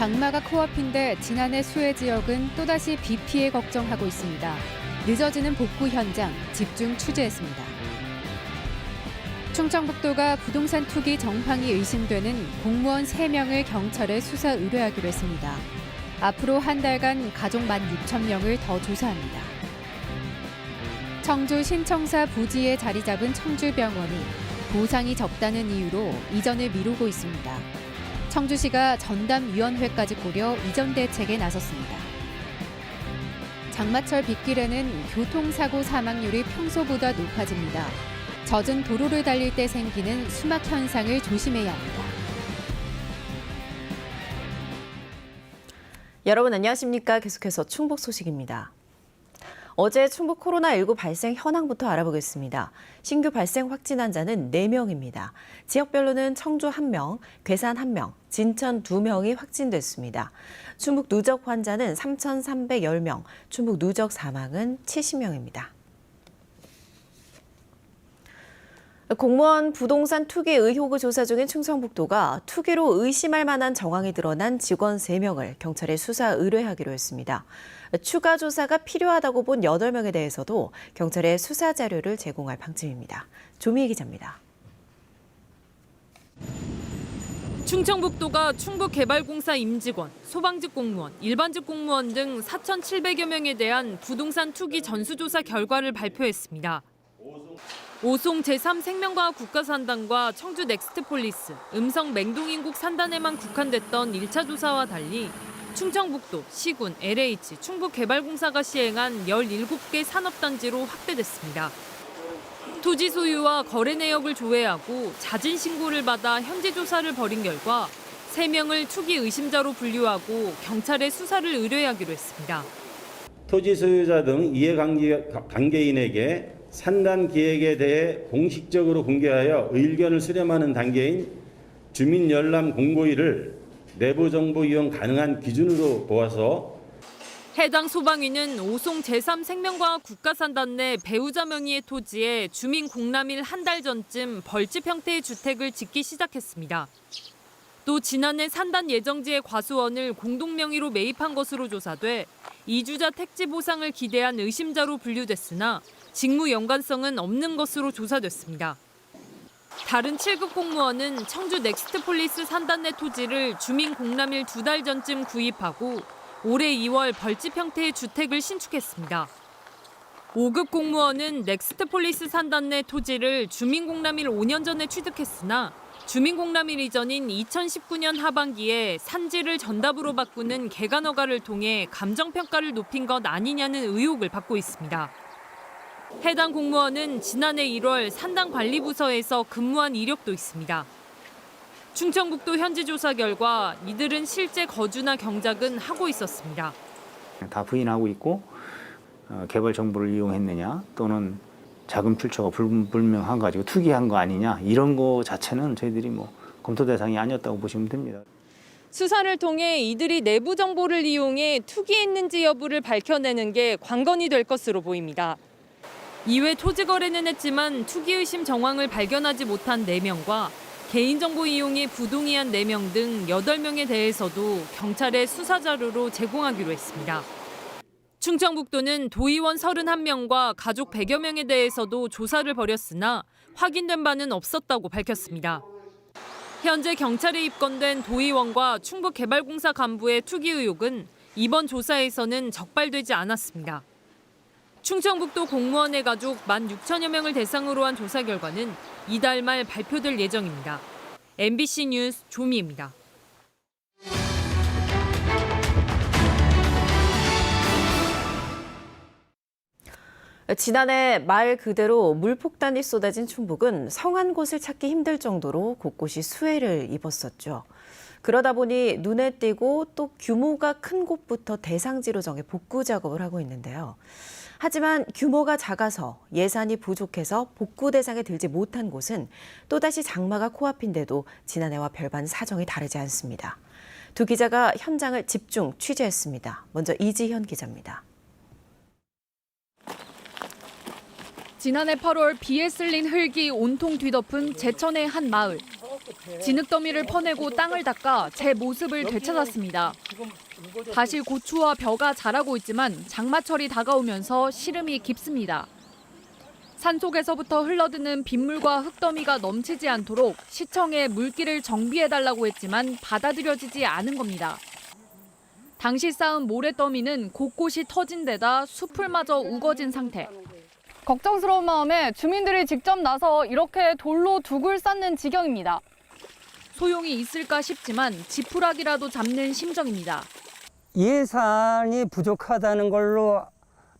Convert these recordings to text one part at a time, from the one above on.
장마가 코앞인데 지난해 수해 지역은 또다시 비 피해 걱정하고 있습니다. 늦어지는 복구 현장 집중 취재했습니다. 충청북도가 부동산 투기 정황이 의심되는 공무원 3명을 경찰에 수사 의뢰하기로 했습니다. 앞으로 한 달간 가족 16,000명을 더 조사합니다. 청주 신청사 부지에 자리 잡은 청주병원이 보상이 적다는 이유로 이전을 미루고 있습니다. 청주시가 전담위원회까지 꾸려 이전 대책에 나섰습니다. 장마철 빗길에는 교통사고 사망률이 평소보다 높아집니다. 젖은 도로를 달릴 때 생기는 수막 현상을 조심해야 합니다. 여러분 안녕하십니까? 계속해서 충북 소식입니다. 어제 충북 코로나19 발생 현황부터 알아보겠습니다. 신규 발생 확진 환자는 4명입니다. 지역별로는 청주 1명, 괴산 1명, 진천 2명이 확진됐습니다. 충북 누적 환자는 3,310명, 충북 누적 사망은 70명입니다. 공무원 부동산 투기 의혹을 조사 중인 충청북도가 투기로 의심할 만한 정황이 드러난 직원 3명을 경찰에 수사 의뢰하기로 했습니다. 추가 조사가 필요하다고 본 8명에 대해서도 경찰에 수사 자료를 제공할 방침입니다. 조미애 기자입니다. 충청북도가 충북개발공사 임직원, 소방직 공무원, 일반직 공무원 등 4,700여 명에 대한 부동산 투기 전수조사 결과를 발표했습니다. 오송 제3생명과학 국가산단과 청주 넥스트폴리스, 음성 맹동인국 산단에만 국한됐던 1차 조사와 달리 충청북도, 시군, LH, 충북개발공사가 시행한 17개 산업단지로 확대됐습니다. 토지 소유와 거래 내역을 조회하고 자진 신고를 받아 현지 조사를 벌인 결과 3명을 투기 의심자로 분류하고 경찰에 수사를 의뢰하기로 했습니다. 토지 소유자 등 이해관계인에게 산단 기획에 대해 공식적으로 공개하여 의견을 수렴하는 단계인 주민 열람 공고일을 내부 정보 이용 가능한 기준으로 보아서 해당 소방위는 오송 제3생명과학 국가산단 내 배우자 명의의 토지에 주민 공람일 한 달 전쯤 벌집 형태의 주택을 짓기 시작했습니다. 또 지난해 산단 예정지의 과수원을 공동 명의로 매입한 것으로 조사돼 이주자 택지 보상을 기대한 의심자로 분류됐으나 직무 연관성은 없는 것으로 조사됐습니다. 다른 7급 공무원은 청주 넥스트폴리스 산단 내 토지를 주민 공람일 두 달 전쯤 구입하고 올해 2월 벌집 형태의 주택을 신축했습니다. 5급 공무원은 넥스트폴리스 산단 내 토지를 주민 공람일 5년 전에 취득했으나 주민공람일 이전인 2019년 하반기에 산지를 전답으로 바꾸는 개간 허가를 통해 감정평가를 높인 것 아니냐는 의혹을 받고 있습니다. 해당 공무원은 지난해 1월 산당 관리부서에서 근무한 이력도 있습니다. 충청북도 현지 조사 결과 이들은 실제 거주나 경작은 하고 있었습니다. 다 부인하고 있고 어, 개발 정보를 이용했느냐 또는 자금 출처가 불- 불명한 가지고 투기한 거 아니냐 이런 거 자체는 저희들이 뭐 검토 대상이 아니었다고 보시면 됩니다. 수사를 통해 이들이 내부 정보를 이용해 투기했는지 여부를 밝혀내는 게 관건이 될 것으로 보입니다. 이외 토지 거래는 했지만 투기 의심 정황을 발견하지 못한 4명과 개인정보 이용에 부동의한 4명 등 8명에 대해서도 경찰에 수사 자료로 제공하기로 했습니다. 충청북도는 도의원 31명과 가족 100여 명에 대해서도 조사를 벌였으나 확인된 바는 없었다고 밝혔습니다. 현재 경찰에 입건된 도의원과 충북개발공사 간부의 투기 의혹은 이번 조사에서는 적발되지 않았습니다. 충청북도 공무원의 가족 1만 6천여 명을 대상으로 한 조사 결과는 이달 말 발표될 예정입니다. MBC 뉴스 조미입니다. 지난해 말 그대로 물폭탄이 쏟아진 충북은 성한 곳을 찾기 힘들 정도로 곳곳이 수해를 입었었죠. 그러다 보니 눈에 띄고 또 규모가 큰 곳부터 대상지로 정해 복구 작업을 하고 있는데요. 하지만 규모가 작아서 예산이 부족해서 복구 대상에 들지 못한 곳은 또다시 장마가 코앞인데도 지난해와 별반 사정이 다르지 않습니다. 두 기자가 현장을 집중 취재했습니다. 먼저 이지현 기자입니다. 지난해 8월 비에 쓸린 흙이 온통 뒤덮은 제천의 한 마을. 진흙 더미를 퍼내고 땅을 닦아 제 모습을 되찾았습니다. 다시 고추와 벼가 자라고 있지만 장마철이 다가오면서 시름이 깊습니다. 산속에서부터 흘러드는 빗물과 흙더미가 넘치지 않도록 시청에 물길을 정비해달라고 했지만 받아들여지지 않은 겁니다. 당시 쌓은 모래더미는 곳곳이 터진 데다 숲을마저 우거진 상태. 걱정스러운 마음에 주민들이 직접 나서 이렇게 돌로 둑을 쌓는 지경입니다. 소용이 있을까 싶지만 지푸라기라도 잡는 심정입니다. 예산이 부족하다는 걸로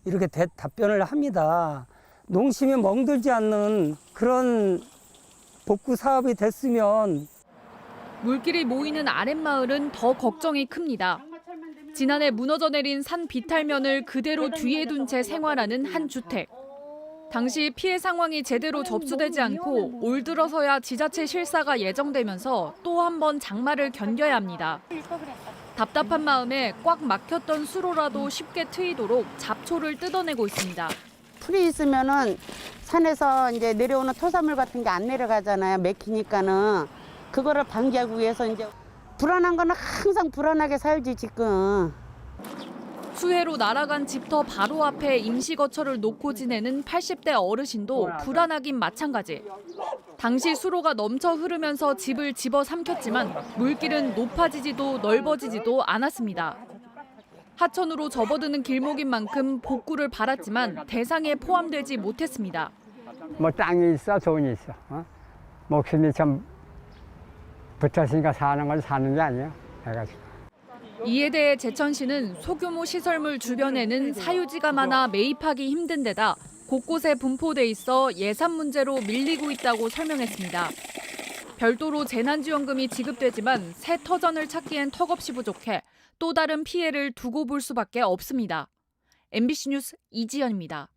이렇게 대- 답변을 합니다. 농심이 멍들지 않는 그런 복구 사업이 됐으면 물길이 모이는 아랫마을은 더 걱정이 큽니다. 지난해 무너져 내린 산 비탈면을 그대로 뒤에 둔 채 생활하는 한 주택. 당시 피해 상황이 제대로 접수되지 않고 올 들어서야 지자체 실사가 예정되면서 또 한 번 장마를 견뎌야 합니다. 답답한 마음에 꽉 막혔던 수로라도 쉽게 트이도록 잡초를 뜯어내고 있습니다. 풀이 있으면은 산에서 이제 내려오는 토사물 같은 게 안 내려가잖아요. 맥히니까는 그거를 방지하기 위해서 이제 불안한 거는 항상 불안하게 살지 지금. 수해로 날아간 집터 바로 앞에 임시거처를 놓고 지내는 80대 어르신도 불안하긴 마찬가지. 당시 수로가 넘쳐 흐르면서 집을 집어 삼켰지만 물길은 높아지지도 넓어지지도 않았습니다. 하천으로 접어드는 길목인 만큼 복구를 바랐지만 대상에 포함되지 못했습니다. 뭐 땅이 있어 돈이 있어. 어? 목숨이 참 붙었으니까 사는 걸 사는 게 아니야. 해가지고. 이에 대해 제천시는 소규모 시설물 주변에는 사유지가 많아 매입하기 힘든 데다 곳곳에 분포돼 있어 예산 문제로 밀리고 있다고 설명했습니다. 별도로 재난지원금이 지급되지만 새 터전을 찾기엔 턱없이 부족해 또 다른 피해를 두고 볼 수밖에 없습니다. MBC 뉴스 이지연입니다.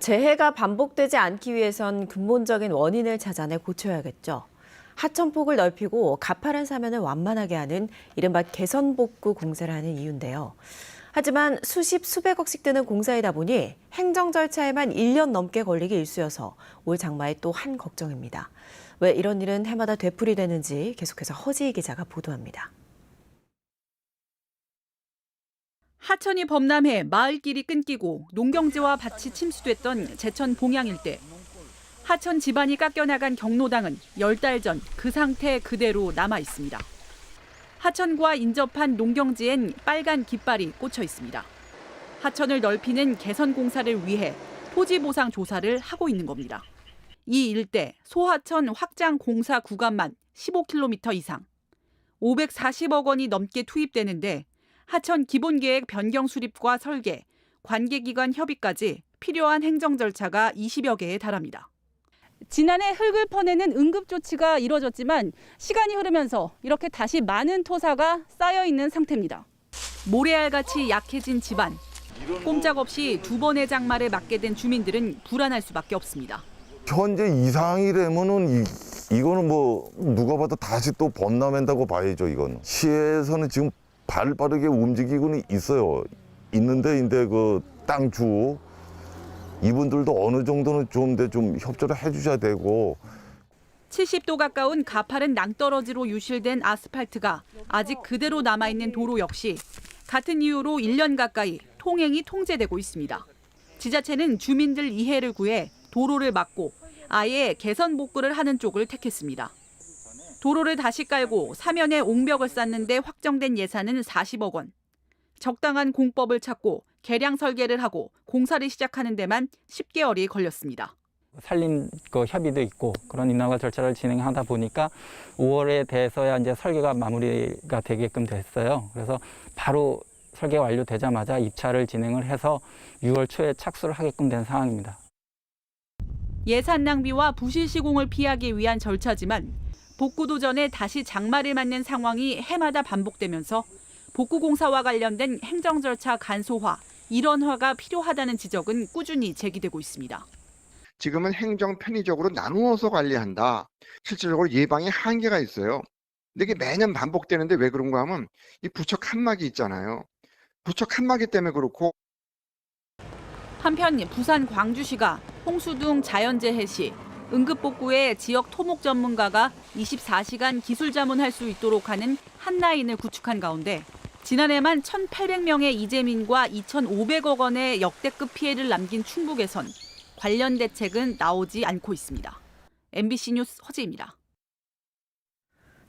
재해가 반복되지 않기 위해선 근본적인 원인을 찾아내 고쳐야겠죠. 하천폭을 넓히고 가파른 사면을 완만하게 하는 이른바 개선복구 공사를 하는 이유인데요. 하지만 수십 수백억씩 드는 공사이다 보니 행정 절차에만 1년 넘게 걸리기 일쑤여서 올 장마에 또 한 걱정입니다. 왜 이런 일은 해마다 되풀이되는지 계속해서 허지희 기자가 보도합니다. 하천이 범람해 마을길이 끊기고 농경지와 밭이 침수됐던 제천 봉양 일대. 하천 지반이 깎여나간 경로당은 열달전 그 상태 그대로 남아 있습니다. 하천과 인접한 농경지엔 빨간 깃발이 꽂혀 있습니다. 하천을 넓히는 개선 공사를 위해 토지 보상 조사를 하고 있는 겁니다. 이 일대 소하천 확장 공사 구간만 15km 이상, 540억 원이 넘게 투입되는데 하천 기본 계획 변경 수립과 설계, 관계기관 협의까지 필요한 행정 절차가 20여 개에 달합니다. 지난해 흙을 퍼내는 응급 조치가 이뤄졌지만 시간이 흐르면서 이렇게 다시 많은 토사가 쌓여 있는 상태입니다. 모래알같이 약해진 집안. 꼼짝없이 두 번의 장마를 맞게 된 주민들은 불안할 수밖에 없습니다. 현재 이상이 되면은 이, 이거는 뭐 누가 봐도 다시 또 범람한다고 봐야죠 이건 시에서는 지금 발 빠르게 움직이고는 있어요 있는데 인데 그 땅주 이분들도 어느 정도는 좀, 더좀 협조를 해주셔야 되고 70도 가까운 가파른 낭떠러지로 유실된 아스팔트가 아직 그대로 남아있는 도로 역시 같은 이유로 1년 가까이 통행이 통제되고 있습니다. 지자체는 주민들 이해를 구해 도로를 막고 아예 개선 복구를 하는 쪽을 택했습니다. 도로를 다시 깔고 사면에 옹벽을 쌓는데 확정된 예산은 40억 원. 적당한 공법을 찾고 개량 설계를 하고 공사를 시작하는 데만 10개월이 걸렸습니다. 산림 그 협의도 있고 그런 인허가 절차를 진행하다 보니까 5월에 돼서야 이제 설계가 마무리가 되게끔 됐어요. 그래서 바로 설계 완료되자마자 입찰을 진행을 해서 6월 초에 착수를 하게끔 된 상황입니다. 예산 낭비와 부실 시공을 피하기 위한 절차지만 복구도 전에 다시 장마를 맞는 상황이 해마다 반복되면서 복구 공사와 관련된 행정 절차 간소화, 일원화가 필요하다는 지적은 꾸준히 제기되고 있습니다. 지금은 행정 편의적으로 나누어서 관리한다. 실질적으로 예방에 한계가 있어요. 근데 이게 매년 반복되는데 왜 그런가 하면 이 부처 칸막이 있잖아요. 부처 칸막이 때문에 그렇고 한편 부산 광주시가 홍수 등 자연재해 시 응급복구에 지역 토목 전문가가 24시간 기술 자문할 수 있도록 하는 한 라인을 구축한 가운데 지난해만 1,800명의 이재민과 2,500억 원의 역대급 피해를 남긴 충북에선 관련 대책은 나오지 않고 있습니다. MBC 뉴스 허지입니다.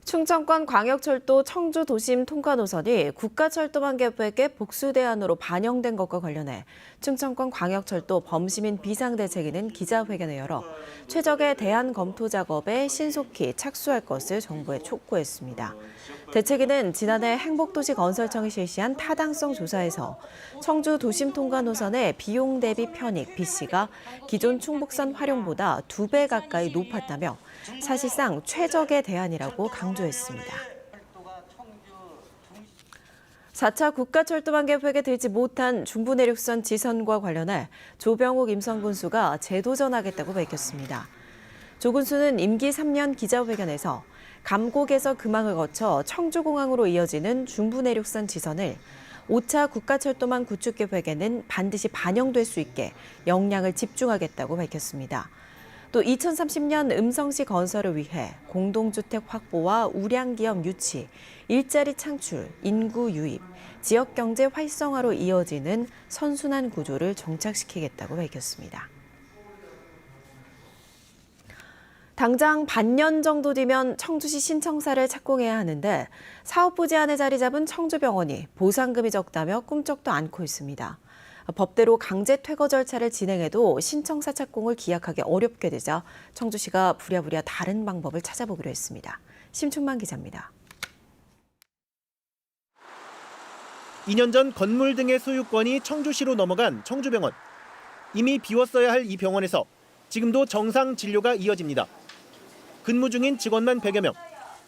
충청권 광역철도 청주 도심 통과 노선이 국가철도망개부에게 복수 대안으로 반영된 것과 관련해 충청권 광역철도 범시민 비상대책위는 기자회견을 열어 최적의 대안 검토 작업에 신속히 착수할 것을 정부에 촉구했습니다. 대책위는 지난해 행복도시 건설청이 실시한 타당성 조사에서 청주 도심 통과 노선의 비용 대비 편익 BC가 기존 충북선 활용보다 두 배 가까이 높았다며 사실상 최적의 대안이라고 강조했습니다. 4차 국가철도망개획에 들지 못한 중부내륙선 지선과 관련해 조병욱 임성군수가 재도전하겠다고 밝혔습니다. 조 군수는 임기 3년 기자회견에서 감곡에서 금항을 거쳐 청주공항으로 이어지는 중부내륙선 지선을 5차 국가철도망 구축 계획에는 반드시 반영될 수 있게 역량을 집중하겠다고 밝혔습니다. 또 2030년 음성시 건설을 위해 공동주택 확보와 우량기업 유치, 일자리 창출, 인구 유입, 지역경제 활성화로 이어지는 선순환 구조를 정착시키겠다고 밝혔습니다. 당장 반년 정도 뒤면 청주시 신청사를 착공해야 하는데 사업부 제안에 자리 잡은 청주병원이 보상금이 적다며 꿈쩍도 않고 있습니다. 법대로 강제 퇴거 절차를 진행해도 신청사 착공을 기약하기 어렵게 되자 청주시가 부랴부랴 다른 방법을 찾아보기로 했습니다. 심춘만 기자입니다. 2년 전 건물 등의 소유권이 청주시로 넘어간 청주병원. 이미 비웠어야 할 이 병원에서 지금도 정상 진료가 이어집니다. 근무 중인 직원만 100여 명,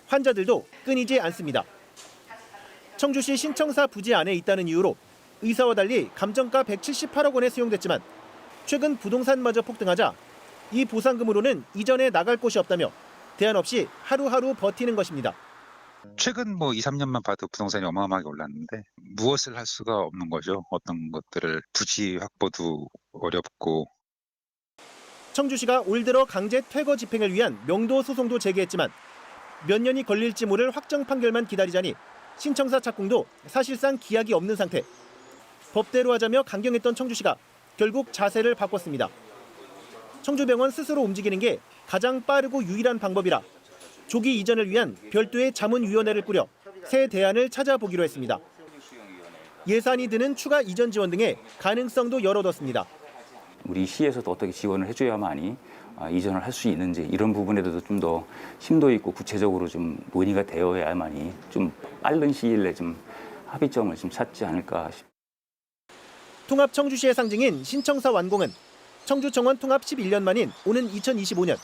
환자들도 끊이지 않습니다. 청주시 신청사 부지 안에 있다는 이유로 의사와 달리 감정가 178억 원에 수용됐지만 최근 부동산마저 폭등하자 이 보상금으로는 이전에 나갈 곳이 없다며 대안 없이 하루하루 버티는 것입니다. 최근 뭐 2, 3년만 봐도 부동산이 어마어마하게 올랐는데 무엇을 할 수가 없는 거죠. 어떤 것들을 부지 확보도 어렵고 청주시가 올 들어 강제 퇴거 집행을 위한 명도 소송도 제기했지만 몇 년이 걸릴지 모를 확정 판결만 기다리자니 신청사 착공도 사실상 기약이 없는 상태. 법대로 하자며 강경했던 청주시가 결국 자세를 바꿨습니다. 청주병원 스스로 움직이는 게 가장 빠르고 유일한 방법이라 조기 이전을 위한 별도의 자문위원회를 꾸려 새 대안을 찾아보기로 했습니다. 예산이 드는 추가 이전 지원 등의 가능성도 열어뒀습니다. 우리 시에서도 어떻게 지원을 해줘야만이 아, 이전을 할 수 있는지 이런 부분에 대해서 좀더 심도 있고 구체적으로 좀 논의가 되어야만이 좀 빠른 시일 내에 좀 합의점을 좀 찾지 않을까 싶. 통합 청주시의 상징인 신청사 완공은 청주청원 통합 11년 만인 오는 2025년.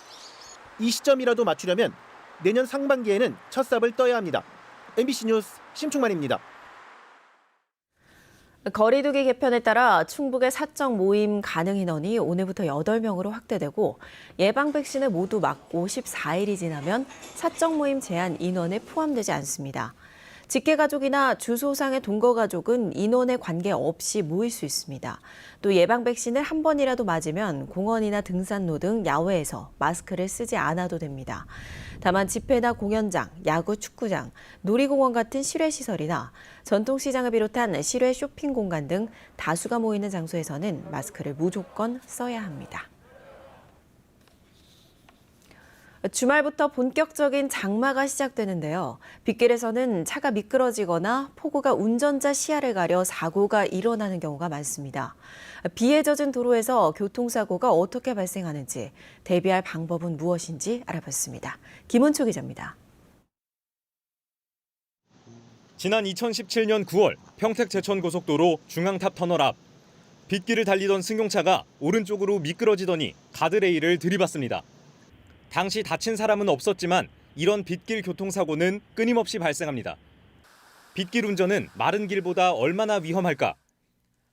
이 시점이라도 맞추려면 내년 상반기에는 첫 삽을 떠야 합니다. MBC 뉴스 심충만입니다. 거리두기 개편에 따라 충북의 사적 모임 가능 인원이 오늘부터 8명으로 확대되고 예방 백신을 모두 맞고 14일이 지나면 사적 모임 제한 인원에 포함되지 않습니다. 직계 가족이나 주소상의 동거 가족은 인원에 관계없이 모일 수 있습니다. 또 예방 백신을 한 번이라도 맞으면 공원이나 등산로 등 야외에서 마스크를 쓰지 않아도 됩니다. 다만 집회나 공연장, 야구 축구장, 놀이공원 같은 실외 시설이나 전통시장을 비롯한 실외 쇼핑 공간 등 다수가 모이는 장소에서는 마스크를 무조건 써야 합니다. 주말부터 본격적인 장마가 시작되는데요. 빗길에서는 차가 미끄러지거나 폭우가 운전자 시야를 가려 사고가 일어나는 경우가 많습니다. 비에 젖은 도로에서 교통사고가 어떻게 발생하는지 대비할 방법은 무엇인지 알아봤습니다. 김은초 기자입니다. 지난 2017년 9월 평택 제천고속도로 중앙탑 터널 앞 빗길을 달리던 승용차가 오른쪽으로 미끄러지더니 가드레일을 들이받습니다. 당시 다친 사람은 없었지만 이런 빗길 교통사고는 끊임없이 발생합니다. 빗길 운전은 마른 길보다 얼마나 위험할까?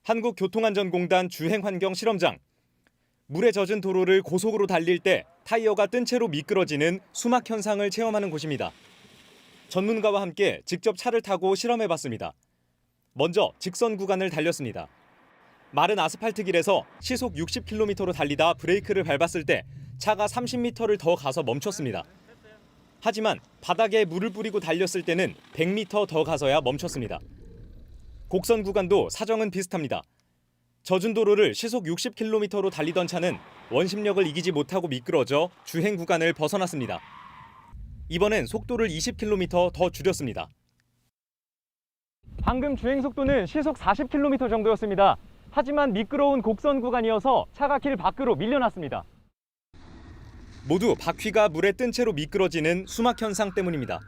한국교통안전공단 주행환경 실험장. 물에 젖은 도로를 고속으로 달릴 때 타이어가 뜬 채로 미끄러지는 수막 현상을 체험하는 곳입니다. 전문가와 함께 직접 차를 타고 실험해 봤습니다. 먼저 직선 구간을 달렸습니다. 마른 아스팔트 길에서 시속 60km로 달리다 브레이크를 밟았을 때 차가 30m를 더 가서 멈췄습니다. 하지만 바닥에 물을 뿌리고 달렸을 때는 100m 더 가서야 멈췄습니다. 곡선 구간도 사정은 비슷합니다. 젖은 도로를 시속 60km로 달리던 차는 원심력을 이기지 못하고 미끄러져 주행 구간을 벗어났습니다. 이번엔 속도를 20km 더 줄였습니다. 방금 주행 속도는 시속 40km 정도였습니다. 하지만 미끄러운 곡선 구간이어서 차가 길 밖으로 밀려났습니다. 모두 바퀴가 물에 뜬 채로 미끄러지는 수막 현상 때문입니다.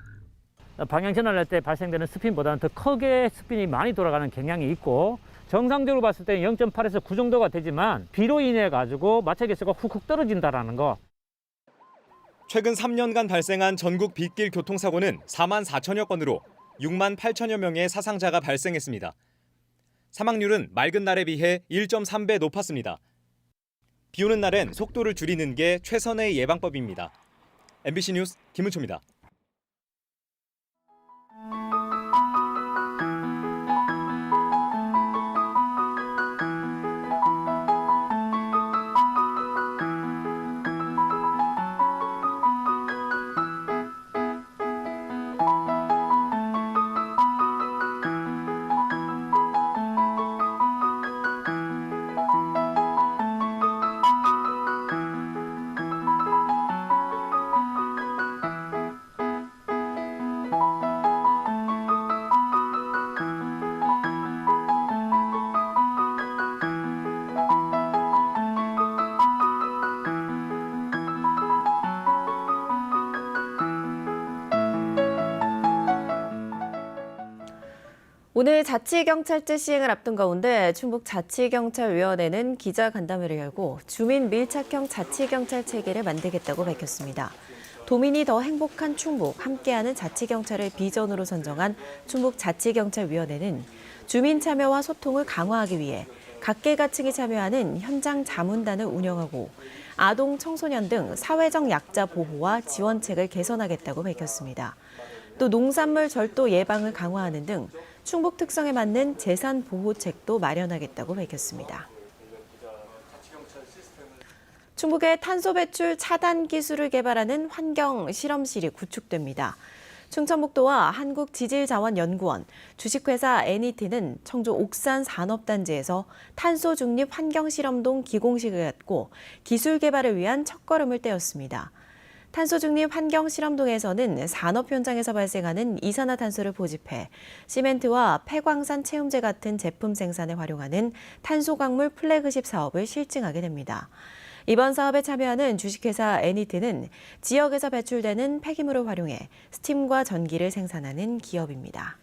방향 전환할 때 발생되는 스핀보다는 더 크게 스핀이 많이 돌아가는 경향이 있고 정상적으로 봤을 때는 0.8에서 9 정도가 되지만 비로 인해 가지고 마찰 개수가 훅훅 떨어진다라는 거. 최근 3년간 발생한 전국 빗길 교통사고는 4만 4천여 건으로 6만 8천여 명의 사상자가 발생했습니다. 사망률은 맑은 날에 비해 1.3배 높았습니다. 비 오는 날엔 속도를 줄이는 게 최선의 예방법입니다. MBC 뉴스 김은초입니다. 오늘 자치경찰제 시행을 앞둔 가운데 충북 자치경찰위원회는 기자간담회를 열고 주민 밀착형 자치경찰 체계를 만들겠다고 밝혔습니다. 도민이 더 행복한 충북, 함께하는 자치경찰을 비전으로 선정한 충북 자치경찰위원회는 주민 참여와 소통을 강화하기 위해 각계각층이 참여하는 현장 자문단을 운영하고 아동, 청소년 등 사회적 약자 보호와 지원책을 개선하겠다고 밝혔습니다. 또 농산물 절도 예방을 강화하는 등 충북 특성에 맞는 재산 보호책도 마련하겠다고 밝혔습니다. 충북의 탄소 배출 차단 기술을 개발하는 환경 실험실이 구축됩니다. 충청북도와 한국지질자원연구원, 주식회사 애니티는 청주 옥산 산업단지에서 탄소 중립 환경실험동 기공식을 갖고 기술 개발을 위한 첫걸음을 떼었습니다. 탄소 중립 환경 실험동에서는 산업 현장에서 발생하는 이산화탄소를 포집해 시멘트와 폐광산 채움제 같은 제품 생산에 활용하는 탄소 광물 플래그십 사업을 실증하게 됩니다. 이번 사업에 참여하는 주식회사 애니트는 지역에서 배출되는 폐기물을 활용해 스팀과 전기를 생산하는 기업입니다.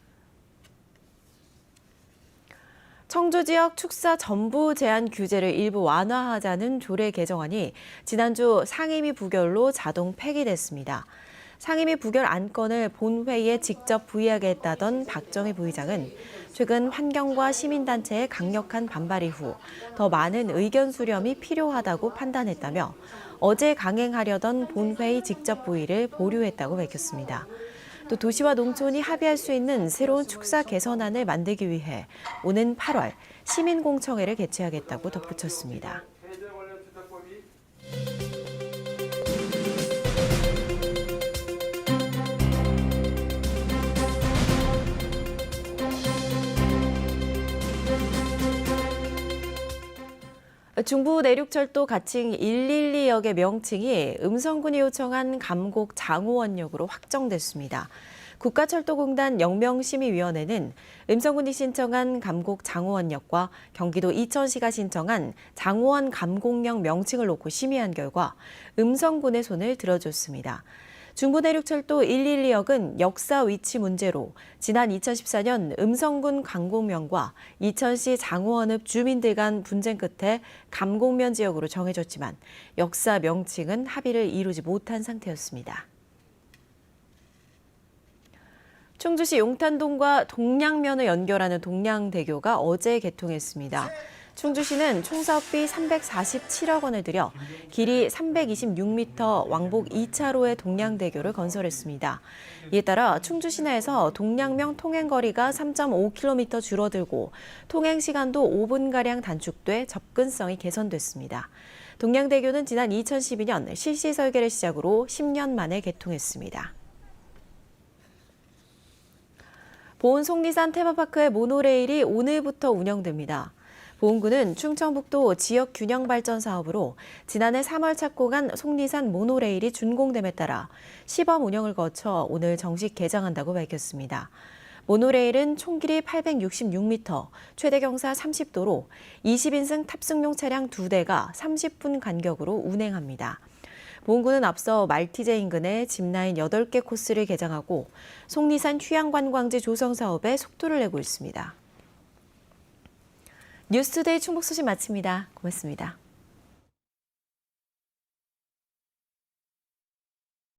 청주 지역 축사 전부 제한 규제를 일부 완화하자는 조례 개정안이 지난주 상임위 부결로 자동 폐기됐습니다. 상임위 부결 안건을 본회의에 직접 부의하겠다던 박정희 부의장은 최근 환경과 시민단체의 강력한 반발 이후 더 많은 의견 수렴이 필요하다고 판단했다며 어제 강행하려던 본회의 직접 부의를 보류했다고 밝혔습니다. 또 도시와 농촌이 합의할 수 있는 새로운 축사 개선안을 만들기 위해 오는 8월 시민공청회를 개최하겠다고 덧붙였습니다. 중부 내륙철도 가칭 112역의 명칭이 음성군이 요청한 감곡 장호원역으로 확정됐습니다. 국가철도공단 영명심의위원회는 음성군이 신청한 감곡 장호원역과 경기도 이천시가 신청한 장호원 감곡역 명칭을 놓고 심의한 결과 음성군의 손을 들어줬습니다. 중부내륙철도 112역은 역사 위치 문제로 지난 2014년 음성군 강곡면과 이천시 장호원읍 주민들 간 분쟁 끝에 감곡면 지역으로 정해졌지만 역사 명칭은 합의를 이루지 못한 상태였습니다. 충주시 용탄동과 동량면을 연결하는 동량대교가 어제 개통했습니다. 충주시는 총사업비 347억 원을 들여 길이 326m 왕복 2차로의 동량대교를 건설했습니다. 이에 따라 충주 시내에서 동량명 통행거리가 3.5km 줄어들고 통행 시간도 5분가량 단축돼 접근성이 개선됐습니다. 동양대교는 지난 2012년 실시 설계를 시작으로 10년 만에 개통했습니다. 보은 속리산 테마파크의 모노레일이 오늘부터 운영됩니다. 보은구는 충청북도 지역 균형 발전 사업으로 지난해 3월 착공 한 속리산 모노레일이 준공됨에 따라 시범 운영을 거쳐 오늘 정식 개장한다고 밝혔습니다. 모노레일은 총 길이 866m, 최대 경사 30도로 20인승 탑승용 차량 2대가 30분 간격으로 운행합니다. 보은구는 앞서 말티제 인근에 짚라인 8개 코스를 개장하고 속리산 휴양관광지 조성 사업에 속도를 내고 있습니다. 뉴스투데이 충북 소식 마칩니다. 고맙습니다.